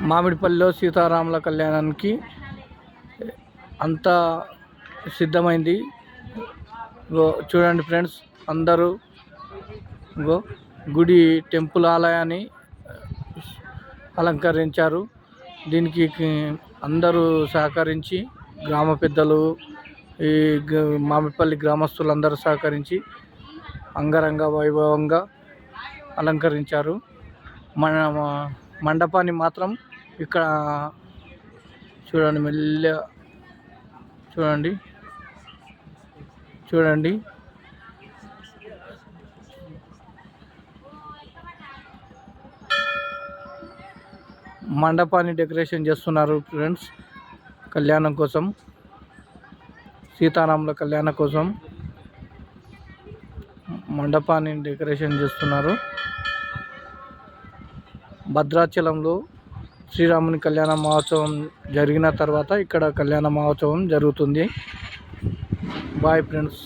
మామిడిపల్లిలో సీతారాముల కళ్యాణానికి అంతా సిద్ధమైంది. గో చూడండి ఫ్రెండ్స్ అందరూ గో గుడి టెంపుల్ ఆలయాన్ని అలంకరించారు. దీనికి అందరూ సహకరించి గ్రామ పెద్దలు ఈ గ- మామిడిపల్లి గ్రామస్తులందరూ సహకరించి అంగరంగ వైభవంగా అలంకరించారు. మన మండపాన్ని మాత్రం ఇక్కడ చూడండి మెల్ల చూడండి. చూడండి. మండపాన్ని డెకరేషన్ చేస్తున్నారు ఫ్రెండ్స్ కళ్యాణం కోసం. సీతారాముల కళ్యాణం కోసం మండపాన్ని డెకరేషన్ చేస్తున్నారు. భద్రాచలంలో శ్రీరాముని కళ్యాణ మహోత్సవం జరిగిన తర్వాత ఇక్కడ కళ్యాణ మహోత్సవం జరుగుతుంది. Bye friends